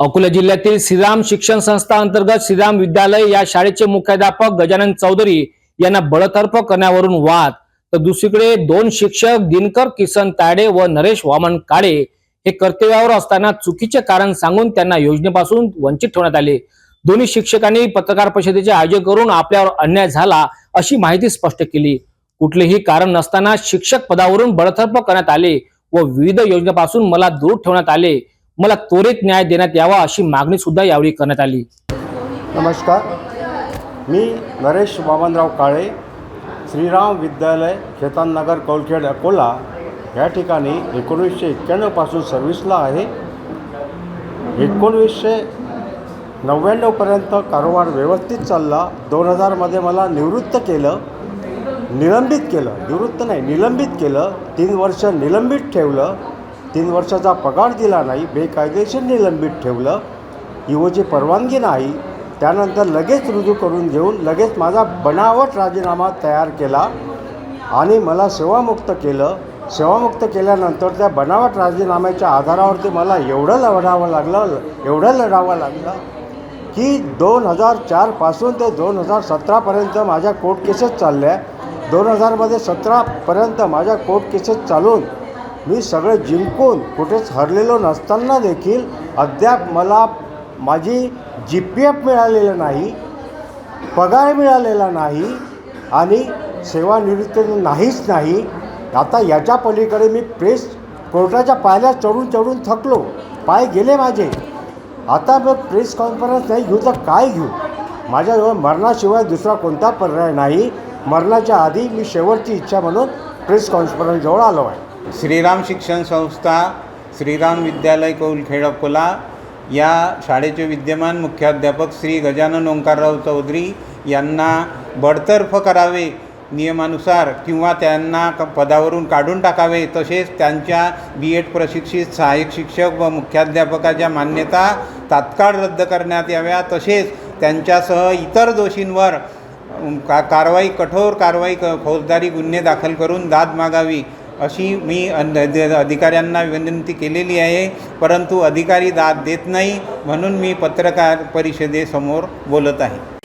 अकोला जिल्ह्यातील श्रीराम शिक्षण संस्था अंतर्गत श्रीराम विद्यालय या शाळेचे मुख्याध्यापक गजानन चौधरी यांना बळतर्फ करण्यावरून वाद. तर दुसरीकडे दोन शिक्षक दिनकर किसन ताडे व नरेश वामन काळे हे कर्तव्यावर असताना चुकीचे कारण सांगून त्यांना योजनेपासून वंचित ठेवण्यात आले. दोन्ही शिक्षकांनी पत्रकार परिषदेचे आयोजन करून आपल्यावर अन्याय झाला अशी माहिती स्पष्ट केली. कुठलेही कारण नसताना शिक्षक पदावरून बळतर्फ करण्यात आले व विविध योजनेपासून मला दूर ठेवण्यात आले. मला त्वरित न्याय देण्यात यावा अशी मागणी सुद्धा यावेळी करण्यात आली. नमस्कार. मी नरेश बाबनराव काळे श्रीराम विद्यालय शेताननगर कौलखेड अकोला या ठिकाणी एकोणीसशे एक्क्याण्णवपासून सर्व्हिसला आहे. एकोणवीसशे नव्याण्णवपर्यंत कारोबार व्यवस्थित चालला. दोन हजारमध्ये मला निवृत्त केलं. निलंबित केलं. निवृत्त नाही निलंबित केलं. तीन वर्ष निलंबित ठेवलं. तीन वर्षाचा पगार दिला नाही बेकायदेशीर निलंबित ठेवलं. युवची परवानगी नाही. त्यानंतर लगेच रुजू करून घेऊन लगेच माझा बनावट राजीनामा तयार केला आणि मला सेवामुक्त केलं. सेवामुक्त केल्यानंतर त्या बनावट राजीनाम्याच्या आधारावरती मला एवढं लढावं लागलं एवढं लढावं लागलं की दोन हजार चारपासून ते दोन हजार सतरापर्यंत माझ्या कोर्ट केसेस चालल्या. दोन हजारमध्ये सतरापर्यंत माझ्या कोर्ट केसेस चालून मी सगळं जिंकून कुठेच हरलेलो नसताना देखील अद्याप मला माझी जी पी एफ मिळालेलं नाही पगार मिळालेला नाही आणि सेवानिवृत्ती नाहीच नाही. आता याच्या पलीकडे मी प्रेस कोर्टाच्या पायऱ्या चढून चढून थकलो. पाय गेले माझे. आता मग प्रेस कॉन्फरन्स नाही घेऊ तर काय घेऊ? माझ्याजवळ मरणाशिवाय दुसरा कोणता पर्याय नाही. मरणाच्या आधी मी शेवटची इच्छा म्हणून प्रेस कॉन्फरन्सजवळ आलो आहे. श्रीराम शिक्षण संस्था श्रीराम विद्यालय कौलखेड अकोला या शाळेचे विद्यमान मुख्याध्यापक श्री गजानन ओंकारराव चौधरी यांना बडतर्फ करावे नियमानुसार किंवा त्यांना क पदावरून काढून टाकावे तसेच त्यांच्या बी एड प्रशिक्षित सहाय्यक शिक्षक व मुख्याध्यापकाच्या मान्यता तात्काळ रद्द करण्यात याव्या तसेच त्यांच्यासह इतर दोषींवर का कारवाई कठोर कारवाई क फौजदारी गुन्हे दाखल करून दाद मागावी. अशी मी अन- द- अधिकाऱ्यांना विनंती केलेली आहे परंतु अधिकारी दाद देत नाही म्हणून मी पत्रकार परिषदेसमोर बोलत आहे.